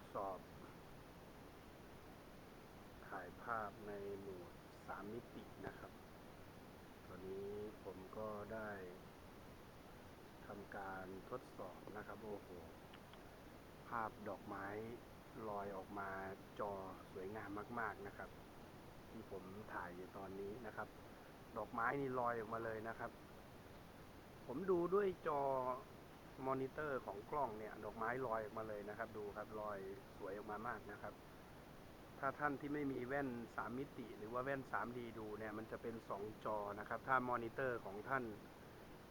ดสอบ ถ่ายภาพในโหมดสามมิตินะครับ ตอนนี้ผมก็ได้ทำการทดสอบนะครับ โอ้โห ภาพดอกไม้ลอยออกมาจอสวยงามมาก ๆนะครับ ที่ผมถ่ายอยู่ตอนนี้นะครับ ดอกไม้นี่ลอยออกมาเลยนะครับ ผมดูด้วยจอ มอนิเตอร์ของกล้องเนี่ยดอกไม้ลอยออกมาเลยนะครับ ดูครับลอยสวยออกมามากนะครับ ถ้าท่านที่ไม่มีแว่น 3 มิติ หรือว่าแว่น 3D ดูเนี่ยมันจะเป็น 2 จอนะครับ ถ้ามอนิเตอร์ของท่าน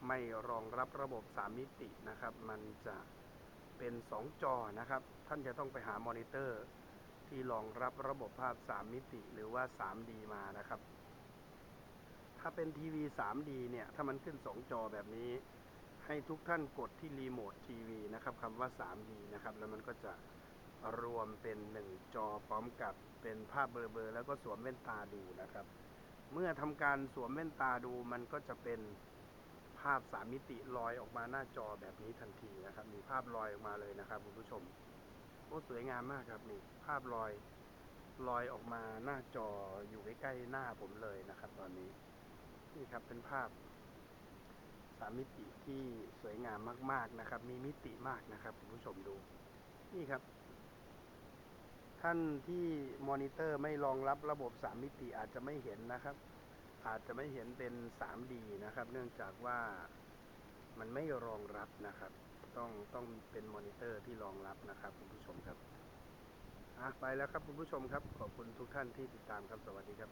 ไม่รองรับระบบ 3 มิตินะครับ มันจะเป็น 2 จอนะครับ ท่านจะต้องไปหามอนิเตอร์ที่รองรับระบบภาพ 3 มิติ หรือว่า 3D มานะครับ ถ้าเป็นทีวี 3D เนี่ยถ้ามันขึ้น 2 จอแบบนี้ ให้ทุกท่านกดที่รีโมททีวีนะครับคำว่า 3D นะครับ แล้วมันก็จะรวมเป็น1จอพร้อมกับเป็นภาพเบลอๆแล้วก็สวมแว่นตาดูนะครับ เมื่อทำการสวมแว่นตาดูมันก็จะเป็นภาพ3มิติลอยออกมาหน้าจอแบบนี้ทันทีนะครับ มีภาพลอยออกมาเลยนะครับคุณผู้ชมโอ้สวยงามมากครับนี่ภาพลอยลอยออกมาหน้าจออยู่ใกล้ๆหน้าผมเลยนะครับ ตอนนี้นี่ครับเป็นภาพามมิติที่สวยงามมากๆนะครับ มีมิติมากนะครับคุณผู้ชมดู นี่ครับ ท่านที่มอนิเตอร์ไม่รองรับระบบสามมิติอาจจะไม่เห็นนะครับ อาจจะไม่เห็นเป็น 3D นะครับ เนื่องจากว่ามันไม่รองรับนะครับ ต้องต้องเป็นมอนิเตอร์ที่รองรับนะครับคุณผู้ชมครับอะไปแล้วครับคุณผู้ชมครับ ขอบคุณทุกท่านที่ติดตามครับสวัสดีครับ